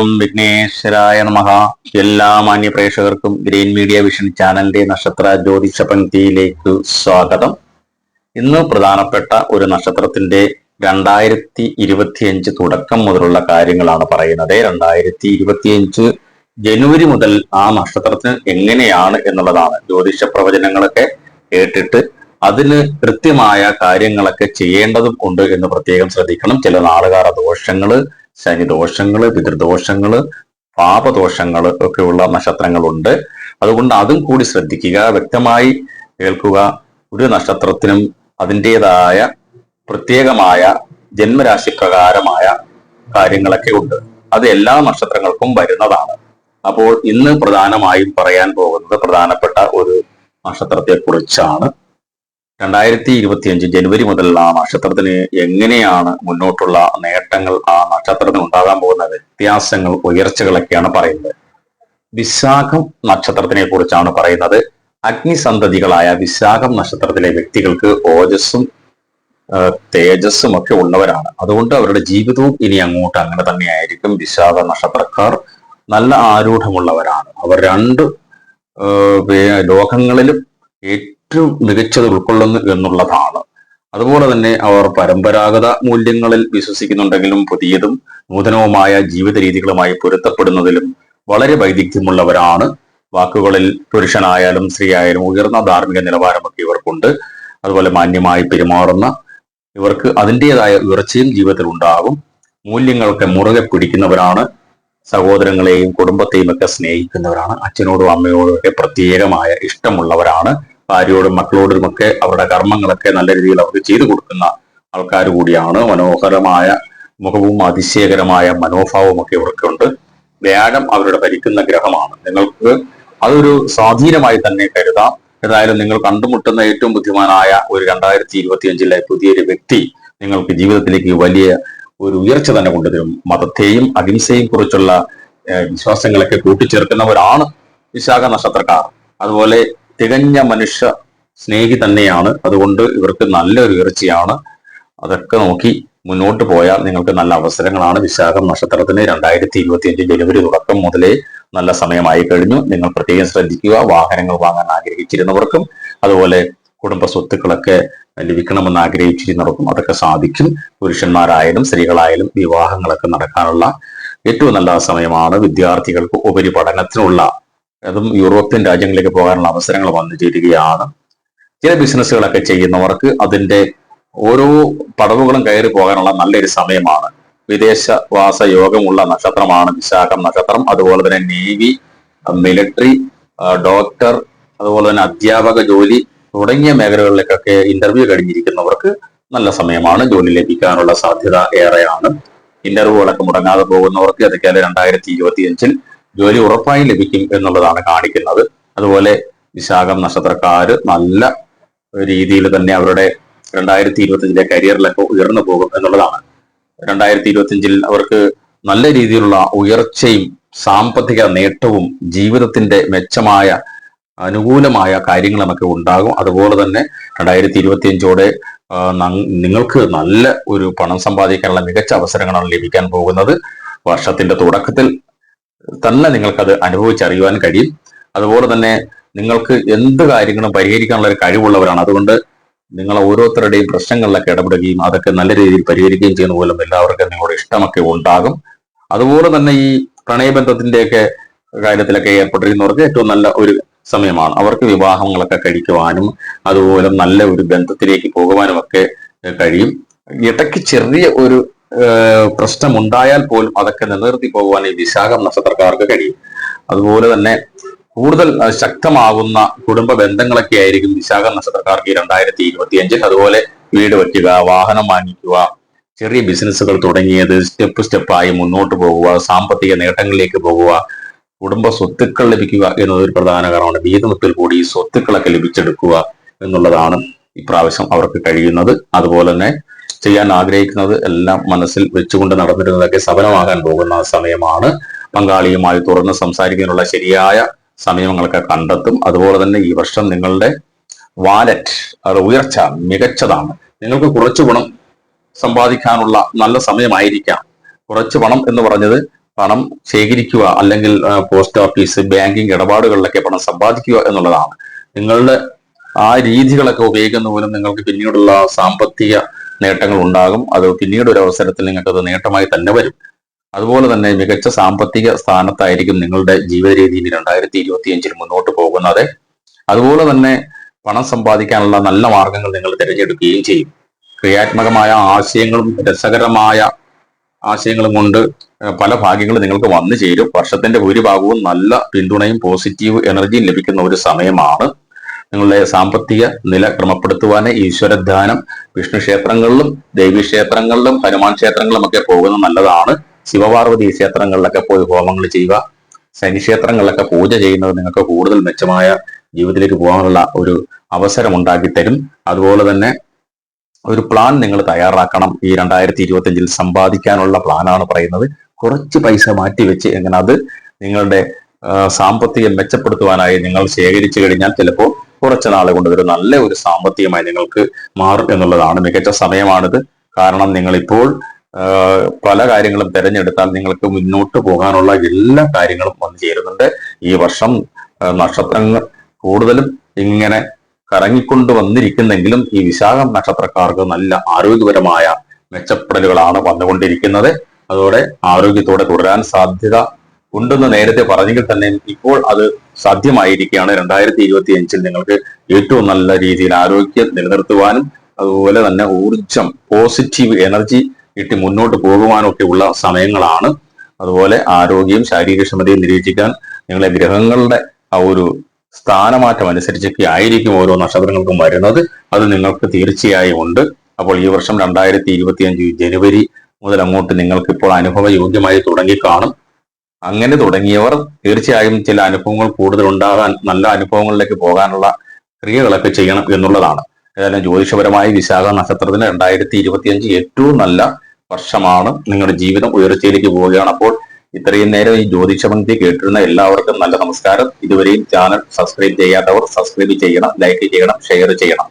ഓം വിഘ്നേശ്വരായ നമ. എല്ലാ മാന്യ പ്രേക്ഷകർക്കും ഗ്രീൻ മീഡിയ വിഷൻ ചാനലിന്റെ നക്ഷത്ര ജ്യോതിഷ പങ്ക്തിയിലേക്ക് സ്വാഗതം. ഇന്ന് പ്രധാനപ്പെട്ട ഒരു നക്ഷത്രത്തിന്റെ രണ്ടായിരത്തി ഇരുപത്തിയഞ്ച് തുടക്കം മുതലുള്ള കാര്യങ്ങളാണ് പറയുന്നത്. രണ്ടായിരത്തി ഇരുപത്തിയഞ്ച് ജനുവരി മുതൽ ആ നക്ഷത്രത്തിന് എങ്ങനെയാണ് എന്നുള്ളതാണ് ജ്യോതിഷ പ്രവചനങ്ങളൊക്കെ കേട്ടിട്ട് അതിന് കൃത്യമായ കാര്യങ്ങളൊക്കെ ചെയ്യേണ്ടതും ഉണ്ട് എന്ന് പ്രത്യേകം ശ്രദ്ധിക്കണം. ചില നാളുകാര ദോഷങ്ങൾ ശനിദോഷങ്ങൾ പിതൃദോഷങ്ങൾ പാപദോഷങ്ങൾ ഒക്കെയുള്ള നക്ഷത്രങ്ങളുണ്ട്. അതുകൊണ്ട് അതും കൂടി ശ്രദ്ധിക്കുക വ്യക്തമായി കേൾക്കുക. ഒരു നക്ഷത്രത്തിനും അതിന്റെതായ പ്രത്യേകമായ ജന്മരാശി പ്രകാരമായ കാര്യങ്ങളൊക്കെ ഉണ്ട്. അത് എല്ലാ നക്ഷത്രങ്ങൾക്കും വരുന്നതാണ്. അപ്പോൾ ഇന്ന് പ്രധാനമായും പറയാൻ പോകുന്നത് പ്രധാനപ്പെട്ട ഒരു നക്ഷത്രത്തെ കുറിച്ചാണ് രണ്ടായിരത്തി ഇരുപത്തിയഞ്ച് ജനുവരി മുതൽ ആ നക്ഷത്രത്തിന് എങ്ങനെയാണ് മുന്നോട്ടുള്ള നേട്ടങ്ങൾ ആ നക്ഷത്രത്തിന് ഉണ്ടാകാൻ പോകുന്ന വ്യത്യാസങ്ങൾ ഉയർച്ചകളൊക്കെയാണ് പറയുന്നത്. വിശാഖം നക്ഷത്രത്തിനെ കുറിച്ചാണ് പറയുന്നത്. അഗ്നിസന്തതികളായ വിശാഖം നക്ഷത്രത്തിലെ വ്യക്തികൾക്ക് ഓജസ്സും തേജസ്സും ഒക്കെ ഉള്ളവരാണ്. അതുകൊണ്ട് അവരുടെ ജീവിതവും ഇനി അങ്ങോട്ട് അങ്ങനെ തന്നെയായിരിക്കും. വിശാഖ നക്ഷത്രക്കാർ നല്ല ആരൂഢമുള്ളവരാണ്. അവർ രണ്ട് ലോകങ്ങളിലും ഏറ്റവും മികച്ചത് ഉൾക്കൊള്ളുന്നു എന്നുള്ളതാണ്. അതുപോലെ തന്നെ അവർ പരമ്പരാഗത മൂല്യങ്ങളിൽ വിശ്വസിക്കുന്നുണ്ടെങ്കിലും പുതിയതും നൂതനവുമായ ജീവിത രീതികളുമായി പൊരുത്തപ്പെടുന്നതിലും വളരെ വൈദഗ്ധ്യമുള്ളവരാണ്. വാക്കുകളിൽ പുരുഷനായാലും സ്ത്രീ ആയാലും ഉയർന്ന ധാർമ്മിക നിലവാരമൊക്കെ ഇവർക്കുണ്ട്. അതുപോലെ മാന്യമായി പെരുമാറുന്ന ഇവർക്ക് അതിന്റെതായ ഉയർച്ചയും ജീവിതത്തിൽ ഉണ്ടാകും. മൂല്യങ്ങൾക്ക് മുറുകെ പിടിക്കുന്നവരാണ്. സഹോദരങ്ങളെയും കുടുംബത്തെയും ഒക്കെ സ്നേഹിക്കുന്നവരാണ്. അച്ഛനോടും അമ്മയോടും ഒക്കെ പ്രത്യേകമായ ഇഷ്ടമുള്ളവരാണ്. ഭാര്യയോടും മക്കളോടും ഒക്കെ അവരുടെ കർമ്മങ്ങളൊക്കെ നല്ല രീതിയിൽ അവർക്ക് ചെയ്തു കൊടുക്കുന്ന ആൾക്കാർ കൂടിയാണ്. മനോഹരമായ മുഖവും അതിശയകരമായ മനോഭാവവും ഒക്കെ ഇവർക്കുണ്ട് വ്യാഴം അവരുടെ ഭരിക്കുന്ന ഗ്രഹമാണ്. നിങ്ങൾക്ക് അതൊരു സ്വാധീനമായി തന്നെ കരുതാം. ഏതായാലും നിങ്ങൾ കണ്ടുമുട്ടുന്ന ഏറ്റവും ബുദ്ധിമാനായ ഒരു രണ്ടായിരത്തി ഇരുപത്തി അഞ്ചിലെ പുതിയൊരു വ്യക്തി നിങ്ങൾക്ക് ജീവിതത്തിലേക്ക് വലിയ ഒരു ഉയർച്ച തന്നെ കൊണ്ടുവരും മതത്തെയും അഹിംസയെയും കുറിച്ചുള്ള വിശ്വാസങ്ങളൊക്കെ കൂട്ടിച്ചേർക്കുന്നവരാണ് വിശാഖ നക്ഷത്രക്കാർ. അതുപോലെ തികഞ്ഞ മനുഷ്യ സ്നേഹി തന്നെയാണ്. അതുകൊണ്ട് ഇവർക്ക് നല്ലൊരു ഉയർച്ചയാണ്. അതൊക്കെ നോക്കി മുന്നോട്ട് പോയാൽ നിങ്ങൾക്ക് നല്ല അവസരങ്ങളാണ്. വിശാഖം നക്ഷത്രത്തിന് രണ്ടായിരത്തി ഇരുപത്തി അഞ്ച് ജനുവരി തുടക്കം മുതലേ നല്ല സമയമായി കഴിഞ്ഞു. നിങ്ങൾ പ്രത്യേകം ശ്രദ്ധിക്കുക. വാഹനങ്ങൾ വാങ്ങാൻ ആഗ്രഹിച്ചിരുന്നവർക്കും അതുപോലെ കുടുംബ സ്വത്തുക്കളൊക്കെ ലഭിക്കണമെന്ന് ആഗ്രഹിച്ചിരുന്നവർക്കും അതൊക്കെ സാധിക്കും. പുരുഷന്മാരായാലും സ്ത്രീകളായാലും വിവാഹങ്ങളൊക്കെ നടക്കാനുള്ള ഏറ്റവും നല്ല സമയമാണ്. വിദ്യാർത്ഥികൾക്ക് ഉപരിപഠനത്തിനുള്ള അതും യൂറോപ്യൻ രാജ്യങ്ങളിലേക്ക് പോകാനുള്ള അവസരങ്ങൾ വന്നു ചേരുകയാണ് ചില ബിസിനസ്സുകളൊക്കെ ചെയ്യുന്നവർക്ക് അതിന്റെ ഓരോ പടവുകളും കയറി പോകാനുള്ള നല്ലൊരു സമയമാണ്. വിദേശവാസ യോഗമുള്ള നക്ഷത്രമാണ് വിശാഖം നക്ഷത്രം. അതുപോലെ തന്നെ നേവി മിലിട്ടറി ഡോക്ടർ അതുപോലെ തന്നെ അധ്യാപക ജോലി തുടങ്ങിയ മേഖലകളിലേക്കൊക്കെ ഇന്റർവ്യൂ കഴിഞ്ഞിരിക്കുന്നവർക്ക് നല്ല സമയമാണ് ജോലി ലഭിക്കാനുള്ള സാധ്യത ഏറെയാണ്. ഇന്റർവ്യൂകളൊക്കെ മുടങ്ങാതെ പോകുന്നവർക്ക് അതൊക്കെ രണ്ടായിരത്തി ഇരുപത്തിയഞ്ചിൽ ജോലി ഉറപ്പായും ലഭിക്കും എന്നുള്ളതാണ് കാണിക്കുന്നത്. അതുപോലെ വിശാഖം നക്ഷത്രക്കാര് നല്ല രീതിയിൽ തന്നെ അവരുടെ രണ്ടായിരത്തി ഇരുപത്തിയഞ്ചിലെ കരിയറിലൊക്കെ ഉയർന്നു പോകും എന്നുള്ളതാണ്. രണ്ടായിരത്തി ഇരുപത്തിയഞ്ചിൽ അവർക്ക് നല്ല രീതിയിലുള്ള ഉയർച്ചയും സാമ്പത്തിക നേട്ടവും ജീവിതത്തിന്റെ മെച്ചമായ അനുകൂലമായ കാര്യങ്ങളുമൊക്കെ ഉണ്ടാകും. അതുപോലെ തന്നെ രണ്ടായിരത്തി ഇരുപത്തിയഞ്ചോടെ നിങ്ങൾക്ക് നല്ല ഒരു പണം സമ്പാദിക്കാനുള്ള മികച്ച അവസരങ്ങളാണ് ലഭിക്കാൻ പോകുന്നത്. വർഷത്തിന്റെ തുടക്കത്തിൽ തന്നെ നിങ്ങൾക്കത് അനുഭവിച്ചറിയുവാൻ കഴിയും. അതുപോലെ തന്നെ നിങ്ങൾക്ക് എന്ത് കാര്യങ്ങളും പരിഹരിക്കാനുള്ള ഒരു കഴിവുള്ളവരാണ്. അതുകൊണ്ട് നിങ്ങൾ ഓരോരുത്തരുടെയും പ്രശ്നങ്ങളിലൊക്കെ ഇടപെടുകയും അതൊക്കെ നല്ല രീതിയിൽ പരിഹരിക്കുകയും ചെയ്യുന്ന പോലും എല്ലാവർക്കും നിങ്ങളുടെ ഇഷ്ടമൊക്കെ ഉണ്ടാകും. അതുപോലെ തന്നെ ഈ പ്രണയബന്ധത്തിന്റെയൊക്കെ കാര്യത്തിലൊക്കെ ഏർപ്പെട്ടിരിക്കുന്നവർക്ക് ഏറ്റവും നല്ല ഒരു സമയമാണ്. അവർക്ക് വിവാഹങ്ങളൊക്കെ കഴിക്കുവാനും അതുപോലെ നല്ല ഒരു ബന്ധത്തിലേക്ക് പോകുവാനും ഒക്കെ കഴിയും. ഇടയ്ക്ക് ചെറിയ ഒരു ഏഹ് പ്രശ്നം ഉണ്ടായാൽ പോലും അതൊക്കെ നിലനിർത്തി പോകുവാൻ ഈ വിശാഖം നക്ഷത്രക്കാർക്ക് കഴിയും. അതുപോലെ തന്നെ കൂടുതൽ ശക്തമാകുന്ന കുടുംബ ബന്ധങ്ങളൊക്കെ ആയിരിക്കും വിശാഖ നക്ഷത്രക്കാർക്ക് രണ്ടായിരത്തി ഇരുപത്തി അഞ്ചിൽ അതുപോലെ വീട് വയ്ക്കുക വാഹനം വാങ്ങിക്കുക ചെറിയ ബിസിനസ്സുകൾ തുടങ്ങിയത് സ്റ്റെപ്പ് സ്റ്റെപ്പായി മുന്നോട്ട് പോകുക സാമ്പത്തിക നേട്ടങ്ങളിലേക്ക് പോകുക കുടുംബ സ്വത്തുക്കൾ ലഭിക്കുക എന്നതൊരു പ്രധാന കാരണമാണ്. വീതമത്തിൽ കൂടി സ്വത്തുക്കളൊക്കെ ലഭിച്ചെടുക്കുക എന്നുള്ളതാണ് ഇപ്രാവശ്യം അവർക്ക് കഴിയുന്നത്. അതുപോലെ തന്നെ ചെയ്യാൻ ആഗ്രഹിക്കുന്നത് എല്ലാം മനസ്സിൽ വെച്ചുകൊണ്ട് നടന്നിരുന്നതൊക്കെ സഫലമാകാൻ പോകുന്ന സമയമാണ്. പങ്കാളിയുമായി തുറന്ന് സംസാരിക്കാനുള്ള ശരിയായ സമയങ്ങളൊക്കെ കണ്ടെത്തും. അതുപോലെ തന്നെ ഈ വർഷം നിങ്ങളുടെ വാലറ്റ് അത് ഉയർച്ച മികച്ചതാണ്. നിങ്ങൾക്ക് കുറച്ച് പണം സമ്പാദിക്കാനുള്ള നല്ല സമയമായിരിക്കാം. കുറച്ച് പണം എന്ന് പറഞ്ഞത് പണം ശേഖരിക്കുക അല്ലെങ്കിൽ പോസ്റ്റ് ഓഫീസ് ബാങ്കിങ് ഇടപാടുകളിലൊക്കെ പണം സമ്പാദിക്കുക എന്നുള്ളതാണ്. നിങ്ങളുടെ ആ രീതികളൊക്കെ ഉപയോഗിക്കുന്ന മൂലം നിങ്ങൾക്ക് പിന്നീടുള്ള സാമ്പത്തിക നേട്ടങ്ങൾ ഉണ്ടാകും അത് പിന്നീട് ഒരു അവസരത്തിൽ നിങ്ങൾക്ക് അത് നേട്ടമായി തന്നെ വരും. അതുപോലെ തന്നെ മികച്ച സാമ്പത്തിക സ്ഥാനത്തായിരിക്കും നിങ്ങളുടെ ജീവിത രീതിയിൽ രണ്ടായിരത്തി ഇരുപത്തി അഞ്ചിൽ മുന്നോട്ട് പോകുന്നത്. അതുപോലെ തന്നെ പണം സമ്പാദിക്കാനുള്ള നല്ല മാർഗങ്ങൾ നിങ്ങൾ തിരഞ്ഞെടുക്കുകയും ചെയ്യും. ക്രിയാത്മകമായ ആശയങ്ങളും രസകരമായ ആശയങ്ങളും കൊണ്ട് പല ഭാഗ്യങ്ങളും നിങ്ങൾക്ക് വന്നു ചേരും. വർഷത്തിന്റെ ഭൂരിഭാഗവും നല്ല പിന്തുണയും പോസിറ്റീവ് എനർജിയും ലഭിക്കുന്ന ഒരു സമയമാണ്. നിങ്ങളുടെ സാമ്പത്തിക നില ക്രമപ്പെടുത്തുവാന് ഈശ്വരധ്യാനം വിഷ്ണു ക്ഷേത്രങ്ങളിലും ദേവീ ക്ഷേത്രങ്ങളിലും ഹനുമാൻ ക്ഷേത്രങ്ങളിലും ഒക്കെ പോകുന്നത് നല്ലതാണ്. ശിവപാർവതി ക്ഷേത്രങ്ങളിലൊക്കെ പോയി ഹോമങ്ങൾ ചെയ്യുക. ശനിക്ഷേത്രങ്ങളിലൊക്കെ പൂജ ചെയ്യുന്നത് നിങ്ങൾക്ക് കൂടുതൽ മെച്ചമായ ജീവിതത്തിലേക്ക് പോകാനുള്ള ഒരു അവസരം ഉണ്ടാക്കി തരും അതുപോലെ തന്നെ ഒരു പ്ലാൻ നിങ്ങൾ തയ്യാറാക്കണം. ഈ രണ്ടായിരത്തി ഇരുപത്തി അഞ്ചിൽ സമ്പാദിക്കാനുള്ള പ്ലാനാണ് പറയുന്നത്. കുറച്ച് പൈസ മാറ്റി വെച്ച് എങ്ങനെ അത് നിങ്ങളുടെ സാമ്പത്തികം മെച്ചപ്പെടുത്തുവാനായി നിങ്ങൾ ശേഖരിച്ചു കഴിഞ്ഞാൽ ചിലപ്പോൾ കുറച്ച് നാൾ കൊണ്ട് ഒരു നല്ല ഒരു സാമ്പത്തികമായി നിങ്ങൾക്ക് മാറും എന്നുള്ളതാണ് മികച്ച സമയമാണിത്. കാരണം നിങ്ങൾ ഇപ്പോൾ പല കാര്യങ്ങളും തിരഞ്ഞെടുത്താൽ നിങ്ങൾക്ക് മുന്നോട്ട് പോകാനുള്ള എല്ലാ കാര്യങ്ങളും വന്നു ചേരുന്നുണ്ട്. ഈ വർഷം നക്ഷത്രങ്ങൾ കൂടുതലും ഇങ്ങനെ കറങ്ങിക്കൊണ്ട് വന്നിരിക്കുന്നെങ്കിലും ഈ വിശാഖം നക്ഷത്രക്കാർക്ക് നല്ല ആരോഗ്യപരമായ മെച്ചപ്പെടലുകളാണ് വന്നുകൊണ്ടിരിക്കുന്നത്. അതോടെ ആരോഗ്യത്തോടെ തുടരാൻ സാധ്യത ഉണ്ടെന്ന് നേരത്തെ പറഞ്ഞെങ്കിൽ തന്നെ ഇപ്പോൾ അത് സാധ്യമായിരിക്കുകയാണ്. രണ്ടായിരത്തി ഇരുപത്തി അഞ്ചിൽ നിങ്ങൾക്ക് ഏറ്റവും നല്ല രീതിയിൽ ആരോഗ്യം നിലനിർത്തുവാനും അതുപോലെ തന്നെ ഊർജം പോസിറ്റീവ് എനർജി കിട്ടി മുന്നോട്ട് പോകുവാനും ഒക്കെ ഉള്ള സമയങ്ങളാണ്. അതുപോലെ ആരോഗ്യം ശാരീരികക്ഷമതയും നിരീക്ഷിക്കാൻ നിങ്ങളെ ഗ്രഹങ്ങളുടെ ആ ഒരു സ്ഥാനമാറ്റം അനുസരിച്ചൊക്കെ ആയിരിക്കും ഓരോ നക്ഷത്രങ്ങൾക്കും വരുന്നത്. അത് നിങ്ങൾക്ക് തീർച്ചയായും ഉണ്ട്. അപ്പോൾ ഈ വർഷം രണ്ടായിരത്തി ഇരുപത്തി അഞ്ച് ജനുവരി മുതൽ അങ്ങോട്ട് നിങ്ങൾക്ക് ഇപ്പോൾ അനുഭവ അനുഭവയോഗ്യമായി തുടങ്ങിക്കാണും. അങ്ങനെ തുടങ്ങിയവർ തീർച്ചയായും ചില അനുഭവങ്ങൾ കൂടുതൽ ഉണ്ടാകാൻ നല്ല അനുഭവങ്ങളിലേക്ക് പോകാനുള്ള ക്രിയകളൊക്കെ ചെയ്യണം എന്നുള്ളതാണ്. ഏതായാലും ജ്യോതിഷപരമായി വിശാഖ നക്ഷത്രത്തിന് രണ്ടായിരത്തി ഇരുപത്തി അഞ്ച് ഏറ്റവും നല്ല വർഷമാണ് നിങ്ങളുടെ ജീവിതം ഉയർച്ചയിലേക്ക് പോവുകയാണ്. അപ്പോൾ ഇത്രയും നേരം ഈ ജ്യോതിഷപങ്ക്തി കേട്ടിരുന്ന എല്ലാവർക്കും നല്ല നമസ്കാരം. ഇതുവരെയും ചാനൽ സബ്സ്ക്രൈബ് ചെയ്യാത്തവർ സബ്സ്ക്രൈബ് ചെയ്യണം ലൈക്ക് ചെയ്യണം ഷെയർ ചെയ്യണം.